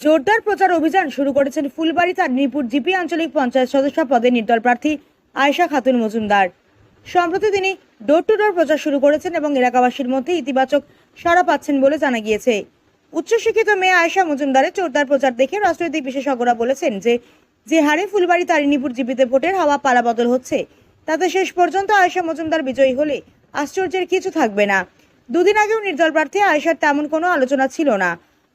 জোরদার প্রচার অভিযান শুরু করেছেন ফুলবাড়ি তারিণীপুর জিপি আঞ্চলিক পঞ্চায়েত সদস্য পদে নির্দল প্রার্থী আয়েশা খাতুন মজুমদার। সম্প্রতি তিনি ডোর টু ডোর প্রচার শুরু করেছেন এবং এলাকাবাসীর মধ্যে ইতিবাচক সাড়া পাচ্ছেন বলে জানা গিয়েছে। উচ্চশিক্ষিত মেয়ে আয়েশা মজুমদারের জোরদার প্রচার দেখে রাজনৈতিক বিশেষজ্ঞরা বলেছেন যে যে হারে ফুলবাড়ি তারিণীপুর জিপিতে ভোটের হাওয়া পালাবদল হচ্ছে, তাতে শেষ পর্যন্ত আয়েশা মজুমদার বিজয়ী হলে আশ্চর্যের কিছু থাকবে না। দুদিন আগেও নির্দল প্রার্থী আয়েশার তেমন কোনো আলোচনা ছিল না।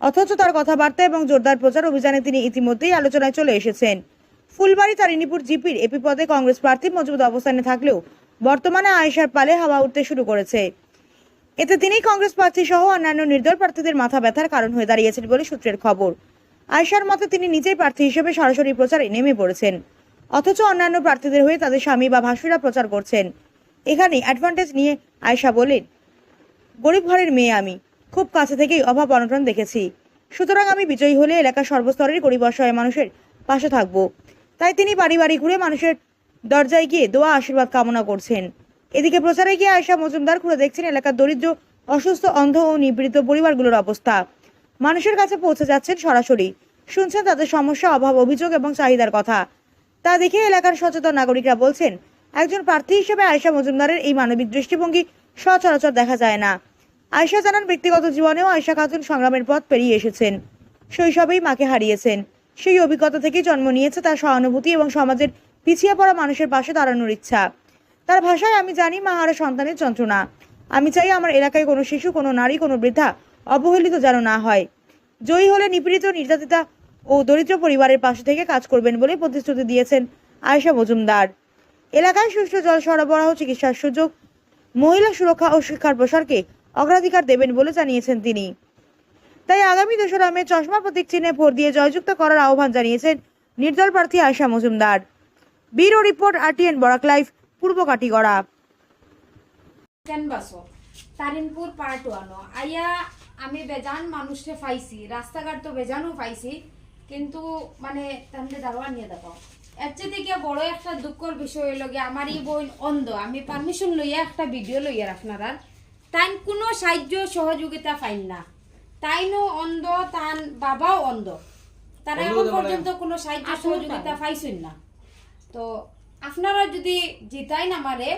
অথচ তার কথাবার্তা এবং জোরদার প্রচার অভিযানে তিনি ইতিমধ্যেই আলোচনায় চলে এসেছেন। ফুলবাড়ি তারিণীপুর জিপির এপি পদে কংগ্রেস প্রার্থী মজবুত অবস্থানে থাকলেও বর্তমানে আয়েশার পালে হাওয়া উঠতে শুরু করেছে। এতে তিনি কংগ্রেস প্রার্থী সহ অন্যান্য নির্দল প্রার্থীদের মাথা ব্যথার কারণ হয়ে দাঁড়িয়েছেন বলে সূত্রের খবর। আয়েশার মতে তিনি নিজেই প্রার্থী হিসেবে সরাসরি প্রচারে নেমে পড়েছেন। অথচ অন্যান্য প্রার্থীদের হয়ে তাদের স্বামী বা ভাসুরা প্রচার করছেন। এখানে অ্যাডভান্টেজ নিয়ে আয়েশা বলেন, গরিব ঘরের মেয়ে আমি। খুব কাছে থেকেই অভাব অনটন দেখেছি। সুতরাং আমি বিজয়ী হলে এলাকার সর্বস্তরের গরিব অসহায় মানুষের পাশে থাকব। তাই তিনি বাড়ি বাড়ি ঘুরে মানুষের দরজায় গিয়ে দোয়া, আশীর্বাদ কামনা করছেন। এদিকে প্রচারে গিয়ে আয়সা মজুমদার ঘুরে দেখছেন এলাকার দরিদ্র, অসুস্থ, অন্ধ ও নিপীড়িত পরিবারগুলোর অবস্থা। মানুষের কাছে পৌঁছে যাচ্ছেন সরাসরি। শুনছেন তাদের সমস্যা, অভাব, অভিযোগ এবং চাহিদার কথা। তা দেখে এলাকার সচেতন নাগরিকরা বলছেন, একজন প্রার্থী হিসেবে আয়সা মজুমদারের এই মানবিক দৃষ্টিভঙ্গি সচরাচর দেখা যায় না। আয়সা জানান, ব্যক্তিগত জীবনেও আয়সা খাতুন সংগ্রামের পথ পেরিয়ে এসেছেন। শৈশবেই মাকে হারিয়েছেন। সেই অভিজ্ঞতা থেকেই জন্ম নিয়েছে তার সহানুভূতি এবং সমাজের পিছিয়ে পড়া মানুষের পাশে দাঁড়ানোর ইচ্ছা। তার ভাষায়, আমি জানি মা হারা সন্তানের যন্ত্রণা। আমি চাই আমার এলাকায় কোনো শিশু, কোনো নারী, কোনো বৃদ্ধা অবহেলিত যেন না হয়। জয়ী হলে নিপীড়িত, নির্যাতিতা ও দরিদ্র পরিবারের পাশে থেকে কাজ করবেন বলে প্রতিশ্রুতি দিয়েছেন আয়েশা মজুমদার। এলাকায় সুষ্ঠু জল সরবরাহ, চিকিৎসার সুযোগ, মহিলা সুরক্ষা ও শিক্ষার প্রসারকে অগ্রাধিকার দেবেন বলে জানিয়েছেন তিনি। তাই আগামী দোসরা মে চশমা প্রতীক চিহ্নে ভোট দিয়ে জয়যুক্ত করার আহ্বান জানিয়েছেন নির্দল প্রার্থী Ayesha Majumdar. Bureau report, RTN Barak live, পূর্ব কাটিগড়া। তারিনপুর পার্ট ওয়ানও আইয়া আমি বেজান মানুষকে পাইছি রাস্তাঘাট তো বেজানও পাইছি কিন্তু মানে তাহলে দারোয়া নিয়ে দেখাও এর চেয়ে থেকে বড় একটা দুঃখর বিষয় গিয়ে আমার এই বোন অন্ধ। আমি পারমিশন লইয়া একটা ভিডিও লইয়া আপনারা তাই কোনো সাহায্য সহযোগিতা পাইন না। তাইনও অন্ধ তান বাবাও অন্ধ। তারা এখন পর্যন্ত কোনো সাহায্য সহযোগিতা পাইছেন না। তো আপনারা যদি জিতাই না মারে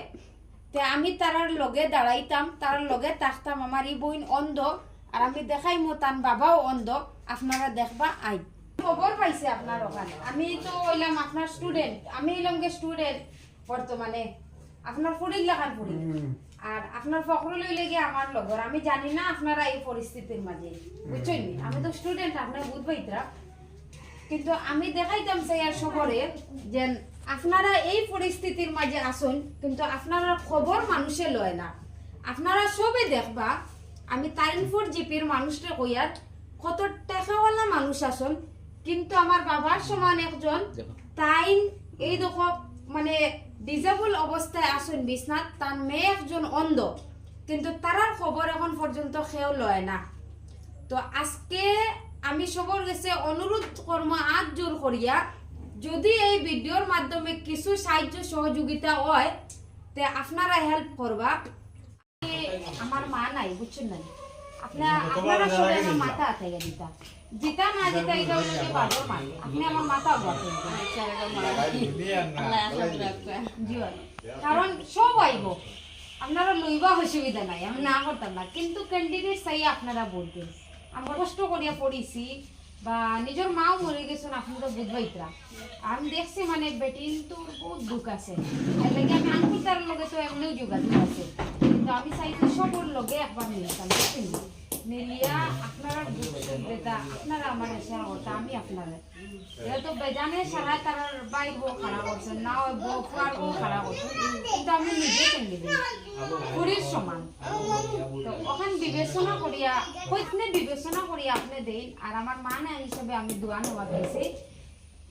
তে আমি তারার লগে দাঁড়াইতাম তার লগে থাকতাম আমার এই বইন অন্ধ আর আমি দেখাইমো তান বাবাও অন্ধ আপনারা দেখবা আই। খবর পাইছে আপনার ওখানে। আমি তো হইলাম আপনার স্টুডেন্ট আমি হইলাম গে স্টুডেন্ট বর্তমানে। আপনার ফরিদ লেখার পড়ি আর আপনার ফখরুল হইলে গিয়ে আমার লগর। আমি জানি না আপনারা এই পরিস্থিতির মাঝে। বুঝছেন আমি তো স্টুডেন্ট আপনার বুধবাইতরা কিন্তু আমি দেখাইতাম সেই শহরে যে আপনারা এই পরিস্থিতির মাঝে আসুন কিন্তু আপনারা খবর মানুষে লয় না। আপনারা সবে দেখবা আমি তারিনপুর জিপির মানুষটা কইয়ার কত টাকাওয়ালা মানুষ আসুন কিন্তু আমার বাবার সমান একজন তাইন এই দেখো মানে ডিজেবল অবস্থায় আসুন বিশ্বনাথ তার মেয়ে একজন অন্ধ। কিন্তু তারার খবর এখন পর্যন্ত কেউ লয় না। তো আজকে আমি সবর কাছে অনুরোধ কর্ম আজ জোর করিয়া যদি এই ভিডিওর মাধ্যমে কিছু সাহায্য সহযোগিতা হয়, তে আপনারা হেল্প করবা আমার মা নাই বুঝছেন না আপনার আপনারা সবাই আমার মাথা আছে দিতা জিতা না জিতা এটা হলো যে বাবার মা আপনি আমার মাথা বটে জিও কারণ সব আইব আপনারা লইবা অসুবিধা নাই আমি না করতাম না। কিন্তু ক্যান্ডিডেট চাই আপনারা বলবেন আমরা কষ্ট করিয়া পড়িছি বা নিজের মাও মরে গেছেন আপনি তো বুঝবাইতরা আমি দেখছি মানে বেটিন তো বহুত দুঃখ আছে। আমি আঙ্কুল তার লগে তো এমনিও যোগাযোগ আছে। কিন্তু আমি চাইছি সবর লগে একবার মিলতাম বুঝছেন নি? মিলিয়া, আপনারা সুখ দেতা আপনারা আমার এসে হতা আমি আপনারা এটা তো বেজানে সারা তার বাই বউ খাড়া করছেন না ওই বউ ফুয়ার বউ খাড়া করছেন কিন্তু আমি নিজে কেন্দ্রে দিই। পুরীর সমান। তো ওখান বিবেচনা করিয়া কইতনে বিবেচনা করিয়া আপনি দেন আর আমার মা না হিসেবে আমি দোয়া নেওয়া দিয়েছি।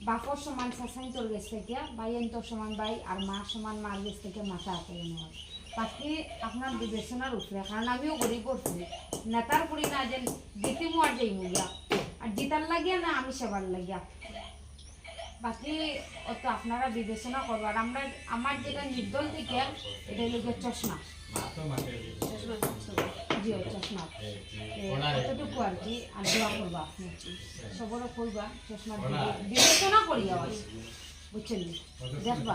বাপর সমান শাসাই তোর গেছ থেকে ভাই তোর সমান বাই আর মা সমান মার গেছ থেকে মাথা হাতে নেওয়া। বাকি আপনার বিবেচনার উপরে কারণ আমিও গরিব করছি নেতার করি না যে জিতিমু আর যাইমু গিয়া। আর জিতার লাগিয়া না আমি সেবার লাগিয়া। বাকি অত আপনারা বিবেচনা করব আর আমরা আমার যেটা নির্দল থেকে এটা হলো চশমা। দিও চশমা কতটুকু আর কি আর দোয়া করবা আপনি। সবরও কইবা চশমা বিবেচনা করিয়া বুঝছেন দেখবা